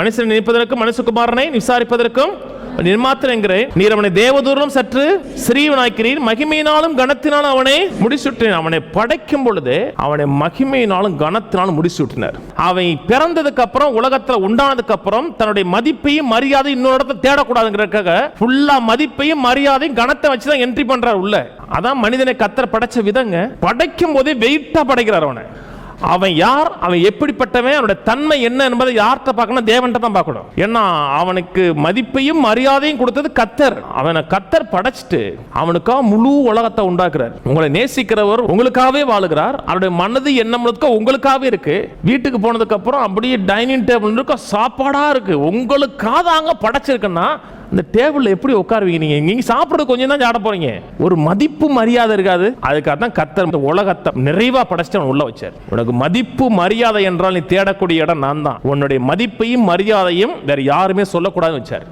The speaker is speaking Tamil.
மனுஷனை நினைப்பதற்கும் மனுஷகுமாரனை விசாரிப்பதற்கும் நிர்மாத்திரம் என்கிறேன் நீர் அவனை தேவதூரம் சற்று சிறியவனாக்கிறீர். மகிமையினாலும் கனத்தினாலும் அவனை முடிசூட்டினார். அவனை படைக்கும் பொழுது அவனை மகிமையினாலும் கனத்தினாலும் முடிசூட்டினார். அவன் பிறந்ததுக்கு அப்புறம் உலகத்தில் உண்டானதுக்கு அப்புறம் தன்னுடைய மதிப்பையும் மரியாதை இன்னொரு இடத்துல தேடக்கூடாதுங்கிறதுக்காக ஃபுல்லா மதிப்பையும் மரியாதையும் கனத்தை வச்சு தான் என்ட்ரி பண்றார் உள்ள. அதான் மனிதனை கத்தர் படைச்ச விதங்க. படைக்கும் போதே வெயிட்டா படைக்கிறார் அவனை. அவன் யார்? அவன் எப்படிப்பட்டவன்? அவனுடைய தன்மை என்ன என்பதை யார்கிட்ட பார்க்கணும்? தேவன்கிட்ட தான் பார்க்கணும். ஏன்னா அவனுக்கு மதிப்பையும் மரியாதையும் கொடுத்தது கத்தர் அவனை கத்தர் படைச்சிட்டு அவனுக்காக முழு உலகத்தை உண்டாக்குறார். உங்களை நேசிக்கிறவர் உங்களுக்காகவே வாழுகிறார். அவருடைய மனது எண்ணம் முழுக்க உங்களுக்காகவே இருக்கு. வீட்டுக்கு போனதுக்கு அப்புறம் அப்படியே டைனிங் டேபிள் இருக்க சாப்பாடா இருக்கு. உங்களுக்காக அங்க படைச்சிருக்குன்னா இந்த டேபிளில் எப்படி உட்காருவீங்க நீங்கள் நீங்கள் சாப்பிட கொஞ்சம் தான் சாட போகிறீங்க ஒரு மதிப்பு மரியாதை இருக்காது. அதுக்காக தான் கத்தர் இந்த உலகத்தை நிறைவாக படைச்சிட்டு அவன் உள்ள வச்சார். உனக்கு மதிப்பு மரியாதை என்றால் நீ தேடக்கூடிய இடம் நான் தான் உன்னுடைய மதிப்பையும் மரியாதையும் வேறு யாருமே சொல்லக்கூடாதுன்னு வச்சார்.